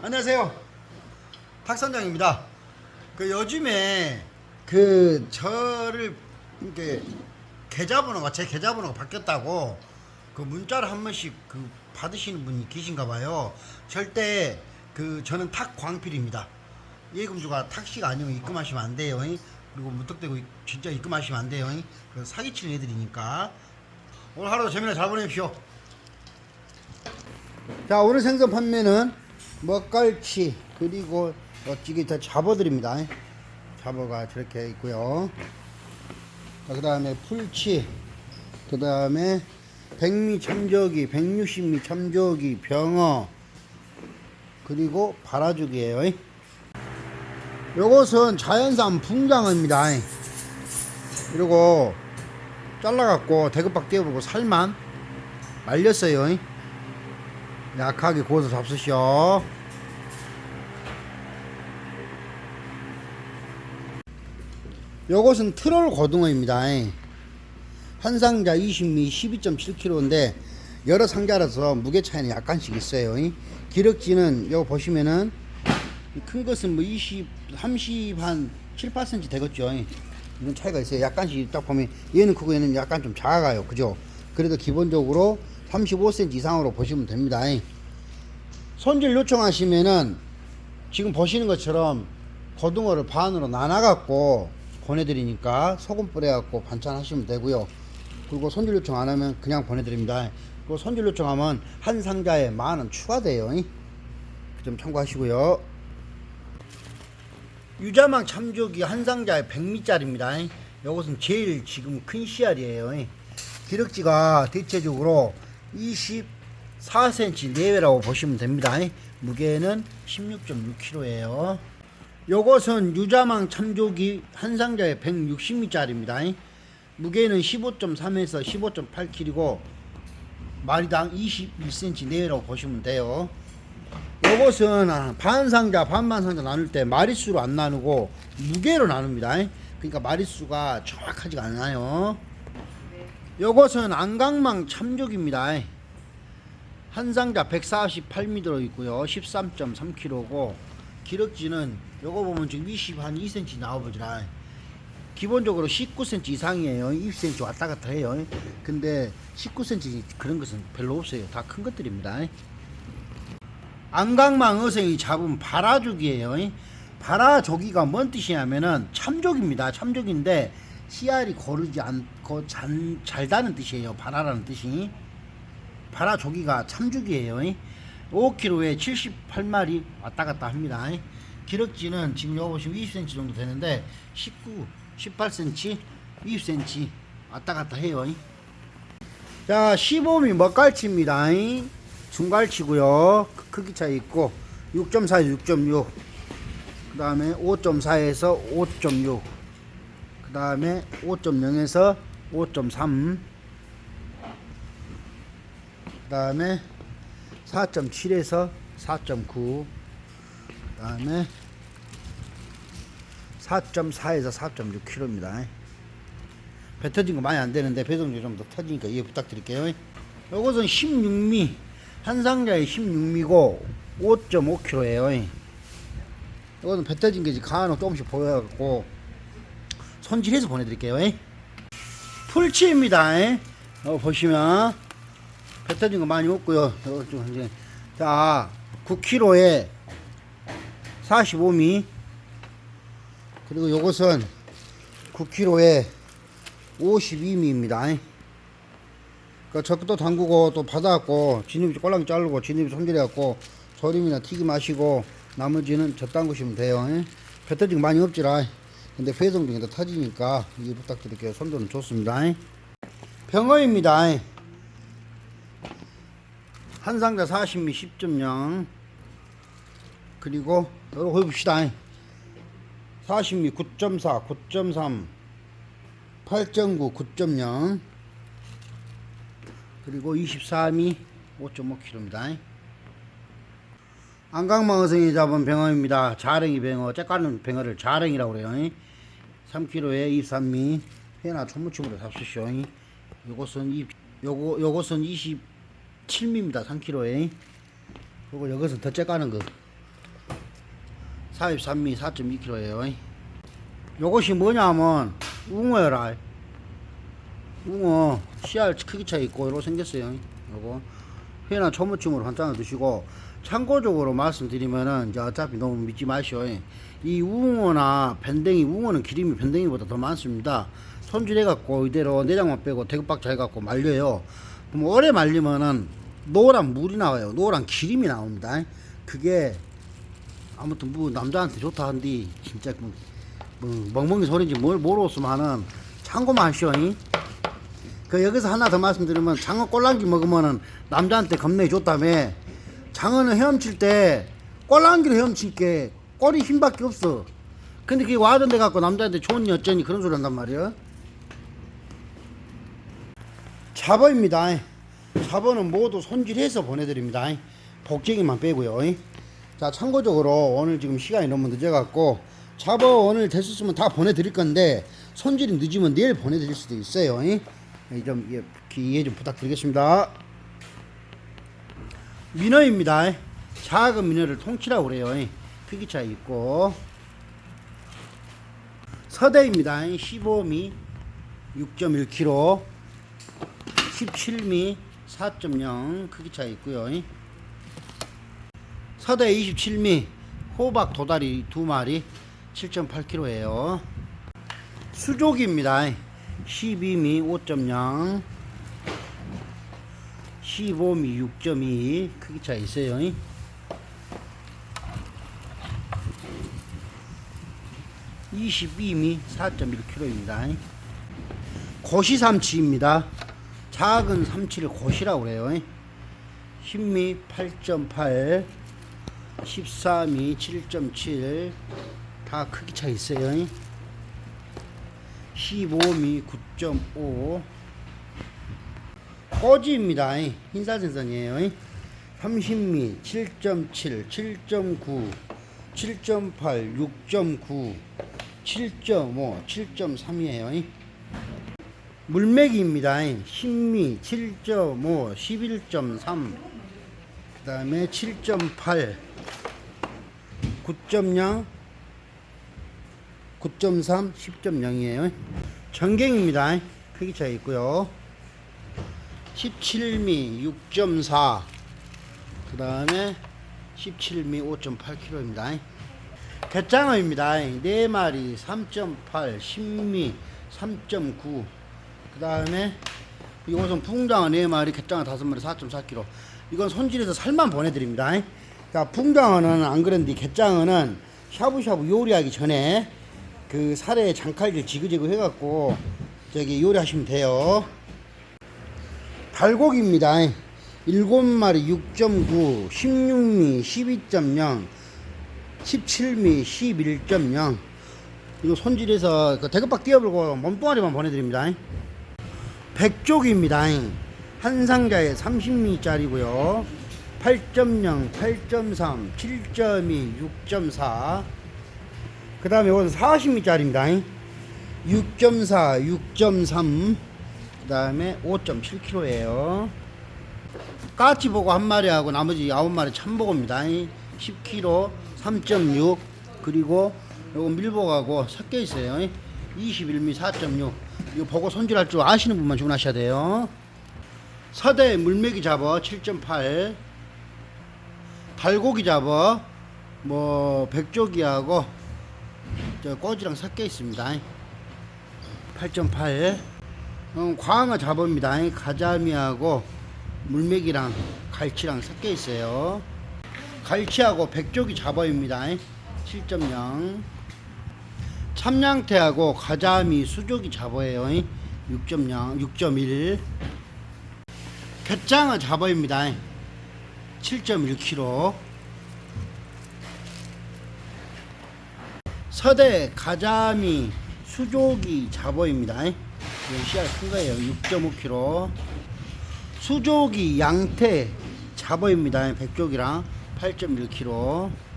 안녕하세요. 탁선장입니다. 그 요즘에 그 저를 이렇게 계좌번호가 제 계좌번호가 바뀌었다고 그 문자를 한 번씩 그 받으시는 분이 계신가 봐요. 절대 그 저는 탁 광필입니다. 예금주가 탁시가 아니면 입금하시면 안 돼요. 그리고 무턱대고 진짜 입금하시면 안 돼요. 그 사기치는 애들이니까 오늘 하루도 재미나게 잘 보내십시오. 자 오늘 생선 판매는 먹갈치 그리고 어찌게 다 잡어드립니다. 잡어가 저렇게 있고요. 그 다음에 풀치 그 다음에 백미 참조기 160미 참조기 병어 그리고 바라죽이에요. 요것은 자연산 붕장어입니다. 그리고 잘라갖고 대급박 떼어보고 살만 말렸어요. 약하게 구워서 잡수시오. 요것은 트롤 고등어입니다. 한 상자 20미 12.7kg인데 여러 상자라서 무게 차이는 약간씩 있어요. 기럭지는 요 보시면은 큰 것은 뭐 20, 30, 한 7, 8cm 되겠죠. 이런 차이가 있어요. 약간씩 딱 보면 얘는 크고 얘는 약간 좀 작아요. 그죠? 그래도 기본적으로 35cm 이상으로 보시면 됩니다. 손질 요청하시면은 지금 보시는 것처럼 고등어를 반으로 나눠갖고 보내드리니까 소금 뿌려갖고 반찬 하시면 되고요. 그리고 손질 요청 안 하면 그냥 보내드립니다. 그리고 손질 요청하면 한 상자에 만 원 추가돼요. 그점 참고하시고요. 유자망 참조기 한 상자에 100미짜리입니다. 이것은 제일 지금 큰 씨알이에요. 기럭지가 대체적으로 24cm 내외라고 보시면 됩니다. 무게는 16.6kg예요. 요것은 유자망 참조기 한 상자에 160미짜리입니다. 무게는 15.3에서 15.8kg고 마리당 21cm 내외라고 보시면 돼요. 요것은 반 상자, 반반 상자 나눌 때 마리수로 안 나누고 무게로 나눕니다. 그러니까 마리수가 정확하지가 않아요. 요것은 안강망 참조기입니다. 한 상자 148m 들어 있고요. 13.3kg고 기럭지는 요거 보면 지금 20 한 2cm 나와보지라. 기본적으로 19cm 이상이에요. 20cm 왔다 갔다 해요. 근데 19cm 그런 것은 별로 없어요. 다 큰 것들입니다. 안강망 어생이 잡은 바라족이에요. 바라조기가 뭔 뜻이냐면은 참족입니다. 참족인데 씨알이 고르지 않고 잘, 잘다는 뜻이에요. 바라라는 뜻이. 바라조기가 참족이에요. 5kg에 78마리 왔다 갔다 합니다. 기럭지는 지금 여기 보시면 20cm 정도 되는데 19, 18cm, 20cm 왔다 갔다 해요. 자, 15미 먹갈치입니다. 중갈치고요. 크기 차이 있고 6.4에서 6.6. 그 다음에 5.4에서 5.6. 그 다음에 5.0에서 5.3. 그 다음에 4.7에서 4.9. 그 다음에 4.4에서 4.6kg입니다. 배 터진 거 많이 안 되는데 배송이 좀더 터지니까 이해 부탁드릴게요. 요것은 16미 한 상자에 16미고 5.5kg예요. 이거는 배 터진 게 간혹 조금씩 보여갖고 손질해서 보내드릴게요. 풀치입니다. 어, 보시면 배 터진 거 많이 이제 자 9kg에 45미 그리고 요것은 9kg에 52미입니다. 그 적도 담그고 또 받아갖고 진입 꼴랑 자르고 진입 손질해갖고 조림이나 튀김 하시고 나머지는 젖 담그시면 돼요. 배 터진 거 많이 없지라. 근데 배송 중에 다 터지니까 이해 부탁드릴게요. 손도는 좋습니다. 병어입니다. 한 상자 40미 10.0 그리고 여기 보봅시다. 40미 9.4 9.3 8.9 9.0 그리고 24미 5.5kg입니다 안강망어성이 잡은 병어입니다. 자랭이 병어 째까는 병어를 자랭이라고 그래요. 3kg에 23미. 회나 초무침으로 잡수시오. 요것은 이 요거 요것은 27미입니다 3kg에 그리고 이것은 더 째까는 거 43미 4.2kg예요. 요것이 뭐냐면 웅어라. 웅어 씨알 크기 차이 있고 이렇게 생겼어요. 요거 회나 초무침으로 한잔 드시고 참고적으로 말씀드리면은 이제 어차피 너무 믿지 마시오. 이 웅어나 밴댕이 웅어는 기름이 밴댕이보다 더 많습니다. 손질해 갖고 이대로 내장만 빼고 대급박자 해 갖고 말려요. 그럼 오래 말리면은 노란 물이 나와요. 노란 기름이 나옵니다. 그게 아무튼 뭐 남자한테 좋다 한디 진짜 뭐, 뭐 멍멍이 소리인지 뭘 모르겠으면은 참고만 하시오. 잉? 그 여기서 하나 더 말씀드리면 장어 꼴랑기 먹으면은 남자한테 겁나게 좋다며 장어는 헤엄칠 때 꼴랑기로 헤엄칠 게 꼴이 힘밖에 없어 근데 그게 와전돼 갖고 남자한테 좋은 여전이 그런 소리 한단 말이야 잡어입니다 잡어는 모두 손질해서 보내드립니다. 복쟁이만 빼고요. 자 참고적으로 오늘 지금 시간이 너무 늦어갖고 잡어 오늘 됐었으면 다 보내드릴 건데 손질이 늦으면 내일 보내드릴 수도 있어요. 이? 좀 예, 이해 좀 부탁드리겠습니다. 민어입니다. 작은 민어를 통치라고 그래요. 크기 차이 있고. 서대입니다. 15미 6.1kg 17미 4.0 크기 차이 있고요 서대 27미 호박 도다리 두 마리 7.8kg예요. 수족입니다. 12미 5.0 15미 6.2 크기 차이 있어요. 22미 4.1kg입니다. 고시 삼치입니다. 작은 삼치를 고시라고 그래요. 10미 8.8 13이 7.7 다 크기 차 있어요. 15미 9.5 꼬지입니다. 흰살생선이에요. 30미 7.7 7.9 7.8 6.9 7.5 7.3이에요 물메기입니다. 10미 7.5 11.3 그 다음에 7.8 9.0 9.3 10.0이에요. 전갱입니다. 크기 차이 있고요. 17미 6.4 그 다음에 17미 5.8kg입니다. 갯장어입니다. 4마리 3.8 10미 3.9 그 다음에 이것은 풍장어 4마리 갯장어 5마리 4.4kg 이건 손질해서 살만 보내드립니다 자, 풍장어는 안 그런데 갯장어는 샤브샤브 요리하기 전에 그 살에 장칼질 지그재그 해갖고 저기 요리하시면 돼요. 달고기입니다. 7마리 6.9, 16미 12.0, 17미 11.0. 이거 손질해서 그 대급박 띄워불고 몸뚱아리만 보내드립니다. 백쪽입니다. 한 상자에 30미짜리고요. 8.0, 8.3, 7.2, 6.4. 그 다음에 이건 40미짜리입니다. 6.4, 6.3. 그 다음에 5.7kg예요. 까치 보고 한 마리하고 나머지 9마리 참보고입니다. 10kg, 3.6. 그리고 요거 밀보하고 섞여 있어요. 21미 4.6. 이거 보고 손질할 줄 아시는 분만 주문하셔야 돼요. 서대 물메기 잡어 7.8. 달고기 잡어 뭐 백조기하고 저 꼬지랑 섞여 있습니다. 8.8 음, 광어 잡어입니다. 가자미하고 물메기랑 갈치랑 섞여 있어요. 갈치하고 백조기 잡어입니다. 7.0 참냥태하고 가자미 수조기 잡어예요. 6.0 6.1 갯장어 잡어입니다. 7.1kg 서대 가자미 수조기 잡어입니다. 씨알 큰 거예요. 6.5kg 수조기 양태 잡어입니다. 백조기랑 8.1kg